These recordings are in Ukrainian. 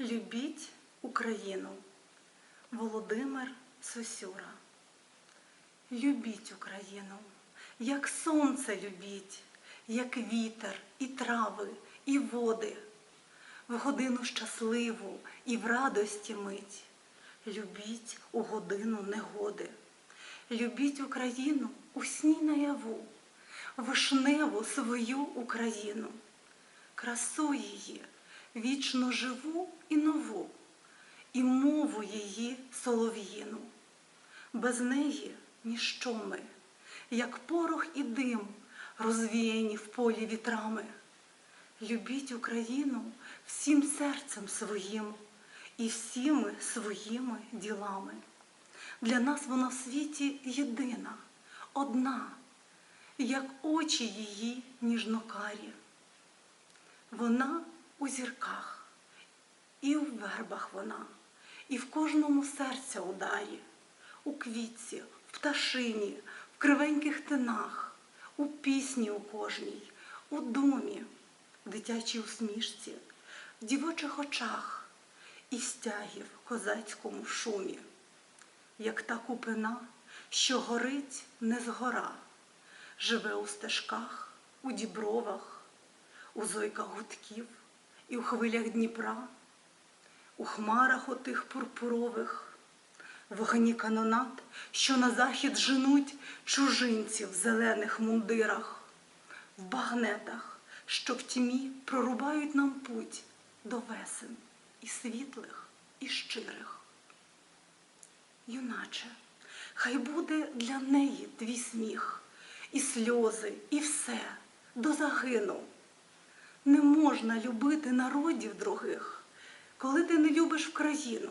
Любіть Україну. Володимир Сосюра. Любіть Україну, як сонце любіть, як вітер, і трави, і води, в годину щасливу і в радості мить. Любіть у годину негоди. Любіть Україну у сні наяву, вишневу свою Україну, красу її, вічно живу і нову, і мову її солов'їну. Без неї ніщо ми, як порох і дим, розвіяні в полі вітрами. Любіть Україну всім серцем своїм і всіми своїми ділами. Для нас вона в світі єдина, одна, як очі її ніжнокарі. Вона у зірках, і в вербах вона, і в кожному серця ударі, у квітці, в пташині, в кривеньких тинах, у пісні у кожній, у домі, в дитячій усмішці, в дівочих очах і в стягі в козацькому шумі, як та купина, що горить не згора, живе у стежках, у дібровах, у зойках гудків і у хвилях Дніпра, у хмарах отих пурпурових, вогні канонат, що на захід женуть чужинців в зелених мундирах, в багнетах, що в тьмі прорубають нам путь до весен і світлих, і щирих. Юначе, хай буде для неї твій сміх, і сльози, і все до загину. Не можна любити народів других, коли ти не любиш в країну.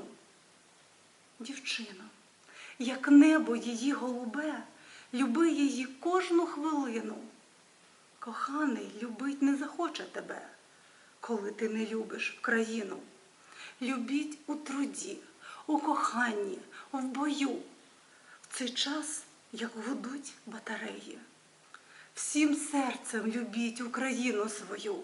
Дівчино, як небо її голубе, люби її кожну хвилину. Коханий любить не захоче тебе, коли ти не любиш в країну. Любіть у труді, у коханні, в бою, в цей час, як гудуть батареї. Всім серцем любіть Україну свою,